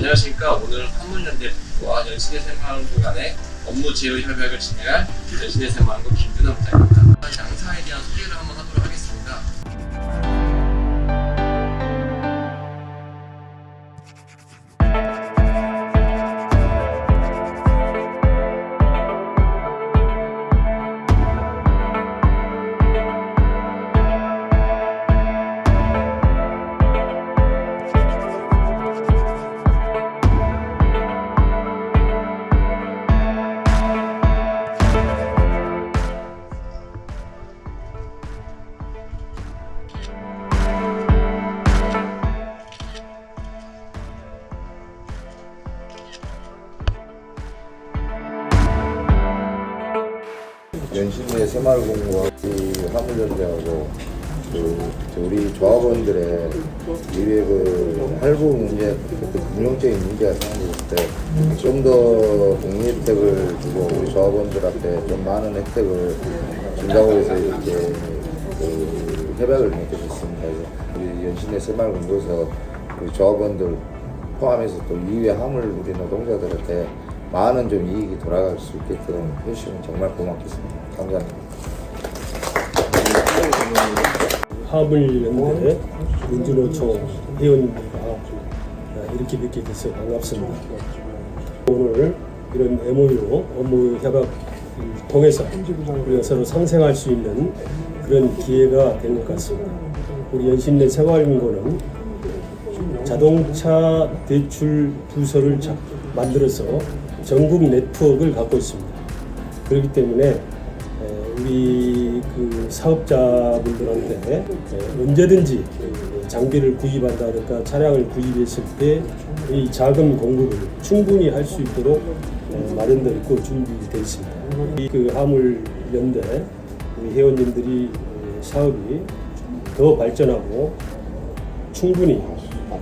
안녕하십니까. 오늘 한문연대와 연신의 새마을고 간의 업무 제휴 협약을 진행할 연신의 새마을고 김준호 부장입니다. 양사에 대한 소개를 한번 하도록 하겠습니다. 연신내 새마을공고와 이 화물연대하고 그 우리 조합원들의 이외 그 할부 문제, 그 금융적인 문제가 생겼을 때 좀더 복리 혜택을 주고 우리 조합원들한테 좀 많은 혜택을 준다고 해서 이렇게 그 협약을. 그래서 우리 연신내 새마을공고에서 우리 조합원들 포함해서 또 이외 화물 우리 노동자들한테 많은 좀 이익이 돌아갈 수 있게끔 해주시면 정말 고맙겠습니다. 감사합니다. 화물 연대 민주노총 회원님들과 이렇게 뵙게 돼서 반갑습니다. 오늘 이런 MOU 업무 협약을 통해서 우리가 서로 상생할 수 있는 그런 기회가 된 것 같습니다. 우리 연신내 생활인고는 자동차 대출 부서를 자- 만들어서 전국 네트워크를 갖고 있습니다. 그렇기 때문에 에, 우리 그 사업자분들한테 에, 언제든지 장비를 구입한다든가 차량을 구입했을 때 이 자금 공급을 충분히 할 수 있도록 에, 마련되어 있고 준비되어 있습니다. 이그 화물 연대 회원님들이 에, 사업이 더 발전하고 충분히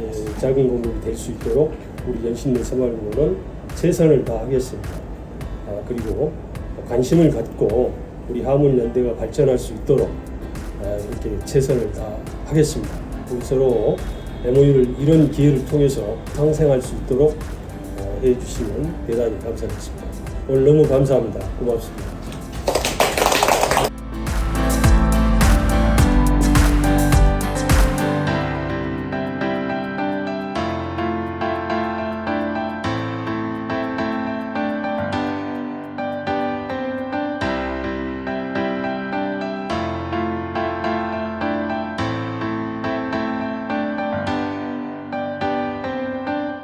에, 자금 공급이 될 수 있도록 우리 연신내 생활고는 최선을 다하겠습니다. 아, 그리고 관심을 갖고 우리 화물연대가 발전할 수 있도록 아, 이렇게 최선을 다하겠습니다. 우리 서로 MOU를 이런 기회를 통해서 상생할 수 있도록 어, 해주시면 대단히 감사하겠습니다. 오늘 너무 감사합니다. 고맙습니다.